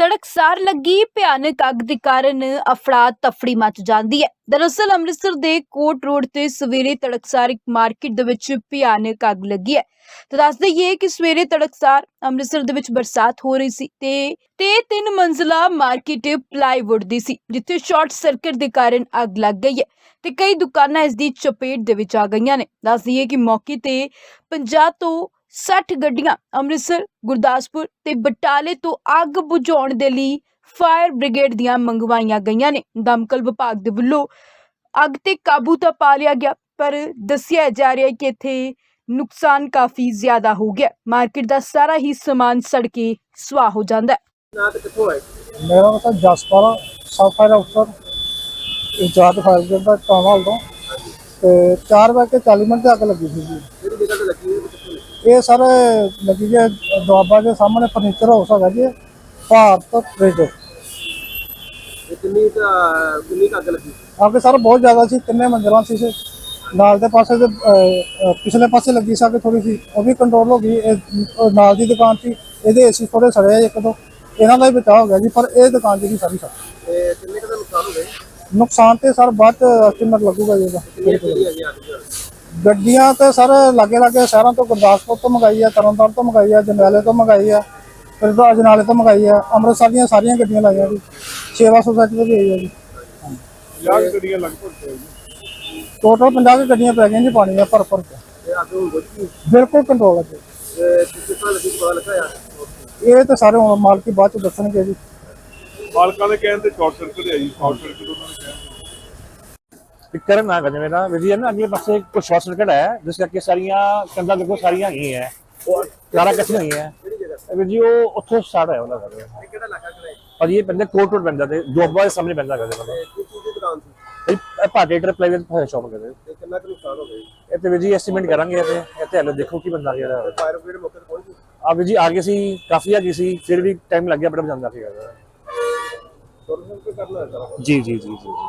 ਤੜਕਸਾਰ ਲੱਗੀ, ਭਿਆਨਕ ਅੱਗ ਦੇ ਕਾਰਨ ਅਫੜਾ ਤਫੜੀ ਮਚ ਜਾਂਦੀ ਹੈ। ਦਰਅਸਲ ਅੰਮ੍ਰਿਤਸਰ ਦੇ ਕੋਟ ਰੋਡ ਤੇ ਸਵੇਰੇ ਤੜਕਸਾਰ ਇੱਕ ਮਾਰਕੀਟ ਦੇ ਵਿੱਚ ਭਿਆਨਕ ਅੱਗ ਲੱਗੀ ਹੈ। ਤੇ ਦੱਸ ਦਈਏ ਕਿ ਸਵੇਰੇ ਤੜਕਸਾਰ ਅੰਮ੍ਰਿਤਸਰ ਦੇ ਵਿੱਚ ਬਰਸਾਤ ਹੋ ਰਹੀ ਸੀ ਤੇ ਤੇ ਤਿੰਨ ਮੰਜ਼ਲਾ ਮਾਰਕੀਟ ਪਲਾਈਵੁੱਡ ਦੀ ਸੀ, ਜਿੱਥੇ ਸ਼ਾਰਟ ਸਰਕਟ ਦੇ ਕਾਰਨ ਅੱਗ ਲੱਗ ਗਈ ਹੈ ਤੇ ਕਈ ਦੁਕਾਨਾਂ ਇਸ ਦੀ ਚਪੇਟ ਦੇ ਵਿੱਚ ਆ ਗਈਆਂ ਨੇ। ਦੱਸ ਦਈਏ ਕਿ ਮੌਕੇ ਤੇ 50 ਤੋਂ 60 ਗੱਡੀਆਂ ਅੰਮ੍ਰਿਤਸਰ ਗੁਰਦਾਸਪੁਰ ਤੇ ਬਟਾਲੇ ਤੋਂ ਅੱਗ ਬੁਝਾਉਣ ਦੇ ਲਈ ਫਾਇਰ ਬ੍ਰਿਗੇਡ ਦੀਆਂ ਮੰਗਵਾਈਆਂ ਗਈਆਂ ਨੇ। ਦਮਕਲ ਵਿਭਾਗ ਦੇ ਵੱਲੋਂ ਅੱਗ ਤੇ ਕਾਬੂ ਤਾਂ ਪਾ ਲਿਆ ਗਿਆ ਪਰ ਦੱਸਿਆ ਜਾ ਰਿਹਾ ਹੈ ਕਿ ਇੱਥੇ ਨੁਕਸਾਨ ਕਾਫੀ ਜ਼ਿਆਦਾ ਹੋ ਗਿਆ। ਮਾਰਕੀਟ ਦਾ ਸਾਰਾ ਹੀ ਸਮਾਨ ਸੜ ਕੇ ਸੁਆਹ ਹੋ ਜਾਂਦਾ ਹੈ। ਨਾ ਤੇ ਕਿੱਥੋਂ ਆਏ? ਮੇਰਾ ਨਾਮ ਜਸਪਾਲ ਸਬ ਫਾਇਰ ਅਫਸਰ ਇੰਚਾਰਜ ਫਾਇਰ ਬ੍ਰਿਗੇਡ ਦਾ ਟਾਊਨ ਤੋਂ ਤੇ 4 ਵਜੇ ਕੇ 40 ਮਿੰਟ ਤੇ ਅੱਗ ਲੱਗੀ ਸੀ ਜੀ ਕਿਹੜੀ ਜਗ੍ਹਾ ਤੇ ਲੱਗੀ ਹੋਈ ਹੈ, ਕਿੱਥੋਂ ਲੱਗੀ? ਇਹ ਸਰ ਲੱਗੀ ਜੀ ਦੁਆਬਾ ਦੇ ਸਾਹਮਣੇ ਫਰਨੀਚਰ ਹਾਊਸ ਹੈਗਾ ਜੀ ਭਾਰਤ ਫ੍ਰਿਜ ਇਹ ਕਿੰਨੀ ਕੁ- ਕਿੰਨੀ ਕੁ ਅੱਗ ਲੱਗੀ? ਅੱਗ ਸਰ ਬਹੁਤ ਜ਼ਿਆਦਾ ਸੀ ਕਿੰਨੇ ਮੰਜ਼ਲਾਂ ਸੀ ਸੀ ਨਾਲ ਦੇ ਪਾਸੇ ਤੇ ਅਹ, ਅਹ, ਪਿਛਲੇ ਪਾਸੇ ਲੱਗੀ ਸੀ ਥੋੜੀ ਸੀ ਉਹ ਵੀ ਕੰਟਰੋਲ ਹੋ ਗਈ। ਇਹ ਉਹ ਨਾਲ ਦੀ ਦੁਕਾਨ ਸੀ ਇਹਦੇ ਏਸੀ ਥੋੜੇ ਸੜੇ ਆ ਇੱਕ ਦੋ। ਇਹਨਾਂ ਦਾ ਹੀ ਬਚਾਅ ਹੋ ਗਿਆ ਜੀ ਪਰ ਇਹ ਦੁਕਾਨ ਜਿਹੜੀ ਸਾਰੀ ਸੜ ਤੇ ਕਿੰਨੇ ਕੁ ਦਾ ਨੁਕਸਾਨ ਹੋ ਗਿਆ? ਨੁਕਸਾਨ ਤੇ ਸਰ ਬਾਅਦ ਚ ਐਸਟੀਮੇਟ ਲੱਗੂਗਾ ਜੀ ਇਹਦਾ। ਕਿੰਨੀ ਕਿਹੜੀ ਹੈਗੀ ਅੱਗ ਦੀ? ਗੱਡੀਆਂ ਤੇ ਸਰ ਲਾਗੇ ਲਾਗੇ ਸ਼ਹਿਰਾਂ ਤੋਂ ਗੁਰਦਾਸਪੁਰ ਤੋਂ ਮੰਗਾਈ ਆ ਤਰਨਤਾਰਨ ਤੋਂ ਮੰਗਾਈ ਆ ਜੰਡਿਆਲੇ ਤੋਂ ਮੰਗਾਈ ਆ ਫਿਰ ਤੋਂ ਅਜਨਾਲੇ ਤੋਂ ਮੰਗਾਈ ਆ ਅੰਮ੍ਰਿਤਸਰ ਦੀਆਂ ਸਾਰੀਆਂ ਗੱਡੀਆਂ ਲਾਈਆਂ ਜੀ। ਸੇਵਾ ਸੁਸਾਇਟੀ ਤੋਂ ਵੀ ਆਈ ਆ ਜੀ। 50 ਗੱਡੀਆਂ ਲਗਭਗ ਟੋਟਲ 50 ਕੁ ਗੱਡੀਆਂ ਪੈ ਗਈਆਂ ਜੀ ਪਾਣੀ ਆ ਭਰ ਭਰ ਕੇ। ਬਿਲਕੁਲ ਕੰਟਰੋਲ ਹੈ ਜੀ। ਇਹ ਤਾਂ ਸਾਰੇ ਮਾਲਕੀ ਬਾਅਦ ਚ ਦੱਸਣਗੇ ਜੀ। ਮਾਲਕਾਂ ਦੇ ਕਹਿਣ ਤੇ ਸ਼ਾਰਟ ਸਰਕਟ ਹੈ ਜੀ ਸ਼ਾਰਟ ਸਰਕਟ ਉਹਨਾਂ ਨੇ ਕਿਹਾ ਪਿੱਕਰ ਨਾ ਕਰਨੇ ਮੇਰਾ ਵਿਜੀ ਹੈ ਨਾ ਅਗਲੇ ਪਾਸੇ ਕੁਝ ਸ਼ਾਰਟ ਸਰਕਟ ਹੈ ਜਿਸ ਕਰਕੇ ਸਾਰੀਆਂ ਕੰਧਾਂ ਦੇਖੋ ਸਾਰੀਆਂ ਹੀ ਹੈ ਉਹ ਚਾਰਾ ਕੱਚੀਆਂ ਹੋਈਆਂ ਹੈ। ਕਿਹੜੀ ਵੀਰ ਜੀ ਉਹ ਉੱਥੋਂ ਸਟਾਰਟ ਹੋਇਆ ਉਹਨਾਂ ਦਾ ਕਿਹੜਾ ਇਲਾਕਾ ਕਿਹੜਾ ਪਰ ਇਹ ਬੰਦੇ ਕੋਟ ਰੋਡ ਬੰਦਾ ਤੇ ਜੋਬਾ ਦੇ ਸਾਹਮਣੇ ਬੰਦਾ ਕਰਦੇ ਬੰਦੇ ਤੇ ਕਿਸ ਚੀਜ਼ ਦੀ ਦੁਕਾਨ ਸੀ? ਇਹ ਭਾਟੇ ਟਰ ਪ੍ਰਾਈਵੇਟ ਸ਼ਾਪ ਕਰਦੇ ਕਿੰਨਾ ਕੁ ਨੁਕਸਾਨ ਹੋ ਗਿਆ ਇਹ ਤੇ ਵੀਰ ਜੀ ਐਸਟੀਮੇਟ ਕਰਾਂਗੇ ਇਹ ਤੇ ਹਲੇ ਦੇਖੋ ਕੀ ਬੰਦਾ ਜਿਹੜਾ। ਫਾਇਰ ਬ੍ਰਿਗੇਡ ਮੌਕੇ ਤੇ ਪਹੁੰਚ ਗਈ ਆ ਵੀਰ ਜੀ ਆ ਗਏ ਸੀ ਕਾਫੀ ਆ ਗਈ ਸੀ ਫਿਰ ਵੀ ਟਾਈਮ ਲੱਗ ਗਿਆ ਬੜਾ ਜਾਂਦਾ ਸੀਗਾ ਸਾਰਾ ਜੀ ਜੀ ਜੀ ਜੀ।